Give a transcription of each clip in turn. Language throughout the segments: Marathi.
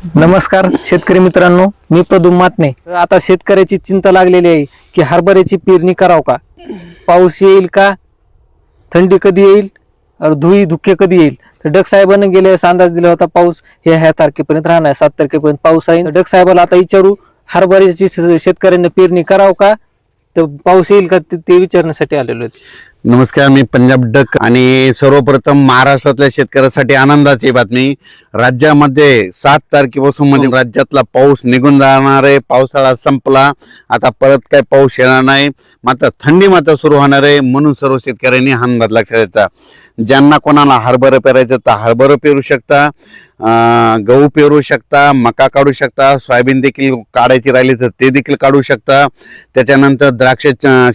नमस्कार शेतकरी मित्रांनो मी प्रदुम मातने. आता शेतकऱ्याची चिंता लागलेली आहे की हरभऱ्याची पेरणी कराव का? पाऊस येईल का? थंडी कधी येईल? धुई धुके कधी येईल? तर डक साहेबांनी गेल्या अंदाज दिला होता पाऊस हे ह्या तारखेपर्यंत राहणार सात तारखेपर्यंत पाऊस आहे. डग डक साहेबाला आता विचारू हरभऱ्याची शेतकऱ्यांनी पेरणी कराव का? तर पाऊस येईल का? ते विचारण्यासाठी आलेलो होते नमस्कार मी पंजाब डक आणि सर्वप्रथम महाराष्ट्रातल्या शेतकऱ्यासाठी आनंदाची बातमी. राज्यामध्ये सात तारखेपासून मध्ये राज्यातला पाऊस निघून जाणार आहे. पावसाळा संपला. आता परत काय पाऊस येणार नाही. मात्र थंडी मात्र सुरू होणार आहे. म्हणून सर्व शेतकऱ्यांनी हा अंदाज लक्षात द्यायचा ज्यांना कोणाला हरभरं पेरायचं तर हरभरं पेरू शकता. गहू पेरू शकता. मका काढू शकता. सोयाबीन देखील काढायची राहिली तर ते देखील काढू शकता. त्याच्यानंतर द्राक्ष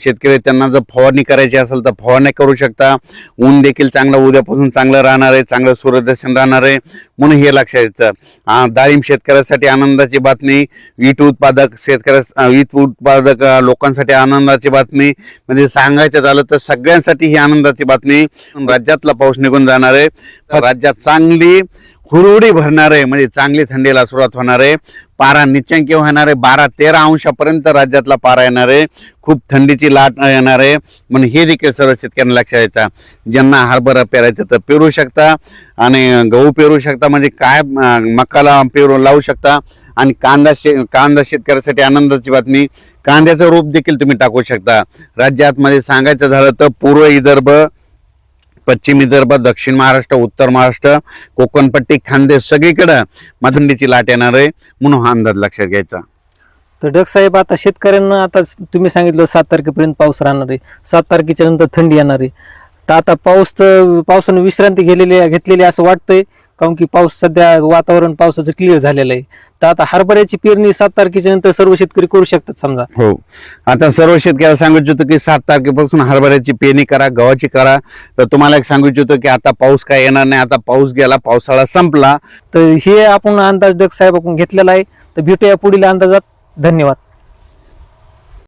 शेतकरी त्यांना जर फवारणी करायची असेल तर फवारणी करू शकता. ऊन देखील चांगलं उद्यापासून चांगलं राहणार आहे. चांगलं सूर्यदर्शन राहणार आहे. म्हणून हे लक्षात येतं. डाळिंब शेतकऱ्यासाठी आनंदाची बातमी वीट उत्पादक शेतकऱ्या वीट उत्पादक लोकांसाठी आनंदाची बातमी. म्हणजे सांगायचं झालं तर सगळ्यांसाठी ही आनंदाची बातमी. राज्यातला पाऊस निघून जाणार आहे. राज्यात चांगली हुरहुडी भरणार आहे. म्हणजे चांगली थंडीला सुरुवात होणार आहे. पारा निच्चांकी होणार आहे बारा तेरा अंशापर्यंत राज्यातला पारा येणार आहे. खूप थंडीची लाट येणार आहे. म्हणून हे देखील सर्व शेतकऱ्यांना लक्षात यायचा ज्यांना हरभरा पेरायचं तर पेरू शकता आणि गहू पेरू शकता. म्हणजे काय मकाला पेरू लावू शकता. आणि कांदा शे कांदा शेतकऱ्यासाठी आनंदाची बातमी. कांद्याचं रोप देखील तुम्ही टाकू शकता. राज्यात मध्ये सांगायचं झालं तर पूर्व विदर्भ पश्चिम विदर्भ दक्षिण महाराष्ट्र उत्तर महाराष्ट्र कोकणपट्टी खानदेश सगळीकडं मधुंडीची लाट येणार आहे म्हणून हा अंदाज लक्षात घ्यायचा. तर डग साहेब आता शेतकऱ्यांना आता तुम्ही सांगितलं सात तारखेपर्यंत पाऊस राहणार आहे. सात तारखेच्या नंतर थंडी येणार आहे. तर आता पाऊस तर पावसानं विश्रांती घेलेली घेतलेली असं वाटतंय. काऊन की पाऊस सध्या वातावरण पावसाचं क्लिअर झालेलं आहे. तर आता हरभऱ्याची पेरणी सात तारखेच्या नंतर सर्व शेतकरी करू शकतात समजा. हो. आता सर्व शेतकऱ्याला सांगू इच्छितो की सात तारखेपासून हरभऱ्याची पेरणी करा गव्हाची करा. तर तुम्हाला एक सांगू इच्छितो की आता पाऊस काय येणार नाही. आता पाऊस गेला पावसाळा संपला. तर हे आपण अंदाज डग साहेब आपण घेतलेला आहे. तर भेटूया पुढील अंदाजात. धन्यवाद.